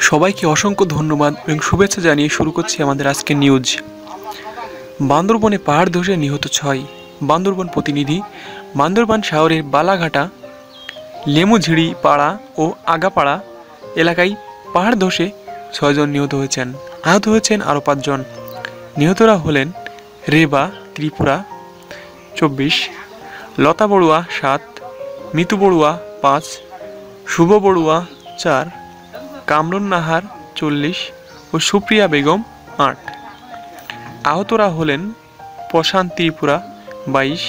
সবাইকে অসংখ্য ধন্যবাদ এবং শুভেচ্ছা জানিয়ে শুরু করছি আমাদের আজকের নিউজ। বান্দরবনে পাহাড় ধসে নিহত ছয় বান্দরবন প্রতিনিধি বান্দরবান শহরের বালাঘাটা, লেমুঝিড়ি পাড়া ও আগাপাড়া এলাকায় পাহাড় ধসে ছয়জন নিহত হয়েছেন। আহত হয়েছেন আরও পাঁচজন নিহতরা হলেন রেবা, ত্রিপুরা, চব্বিশ, লতা বড়ুয়া সাত, মিতু বড়ুয়া পাঁচ, শুভ বড়ুয়া চার কামরুন নাহার চল্লিশ ও সুপ্রিয়া বেগম আট। আহতরা হলেন প্রশান্ত ত্রিপুরা বাইশ,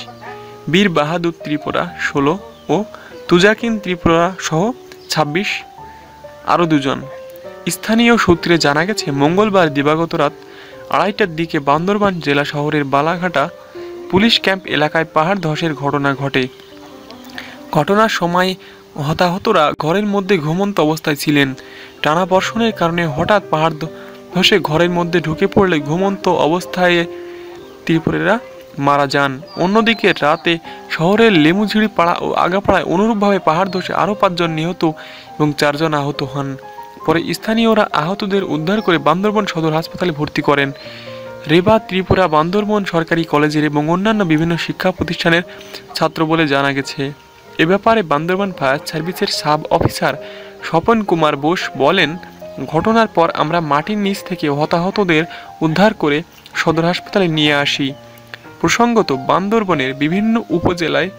বীর বাহাদুর ত্রিপুরা ষোলো ও তুজাকিন ত্রিপুরা সহ ছাব্বিশ। আরও দুজন। স্থানীয় সূত্রে জানা গেছে, মঙ্গলবার দিবাগত রাত আড়াইটার দিকে বান্দরবান জেলা শহরের বালাঘাটা পুলিশ ক্যাম্প এলাকায় পাহাড় ধসের ঘটনা ঘটে। ঘটনার সময় হতাহতরা ঘরের মধ্যে ঘুমন্ত অবস্থায় ছিলেন। টানা বর্ষণের কারণে হঠাৎ পাহাড় ধসে ঘরের মধ্যে ঢুকে পড়লে ঘুমন্ত অবস্থায় ত্রিপুরেরা মারা যান। অন্যদিকে রাতে শহরের লেমুঝিড়ি পাড়া ও আগাপাড়ায় অনুরূপভাবে পাহাড় ধসে আরও পাঁচজন নিহত এবং চারজন আহত হন। পরে স্থানীয়রা আহতদের উদ্ধার করে বান্দরবন সদর হাসপাতালে ভর্তি করেন। রেবা, ত্রিপুরা, বান্দরবন সরকারি কলেজের এবং অন্যান্য বিভিন্ন শিক্ষা প্রতিষ্ঠানের ছাত্র বলে জানা গেছে। এ ব্যাপারে বান্দরবান ফায়ার সার্ভিসের সাব অফিসার স্বপন কুমার বোস বলেন, ঘটনার পর আমরা মাটির নিচ থেকে হতাহতদের উদ্ধার করে সদর হাসপাতালে নিয়ে আসি। প্রসঙ্গত, বান্দরবনের বিভিন্ন উপজেলায়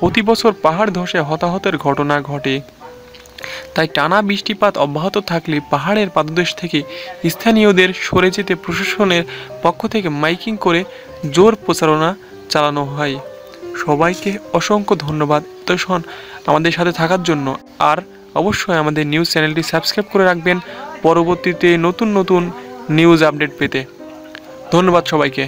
প্রতি বছর পাহাড় ধসে হতাহতের ঘটনা ঘটে। তাই টানা বৃষ্টিপাত অব্যাহত থাকলে পাহাড়ের পাদদেশ থেকে স্থানীয়দের সরে যেতে প্রশাসনের পক্ষ থেকে মাইকিং করে জোর প্রচারণা চালানো হয়। সবাইকে অসংখ্য ধন্যবাদ। এতক্ষণ আমাদের সাথে থাকার জন্য আর অবশ্যই আমাদের নিউজ চ্যানেলটি সাবস্ক্রাইব করে রাখবেন পরবর্তীতে নতুন নতুন নিউজ আপডেট পেতে। ধন্যবাদ সবাইকে।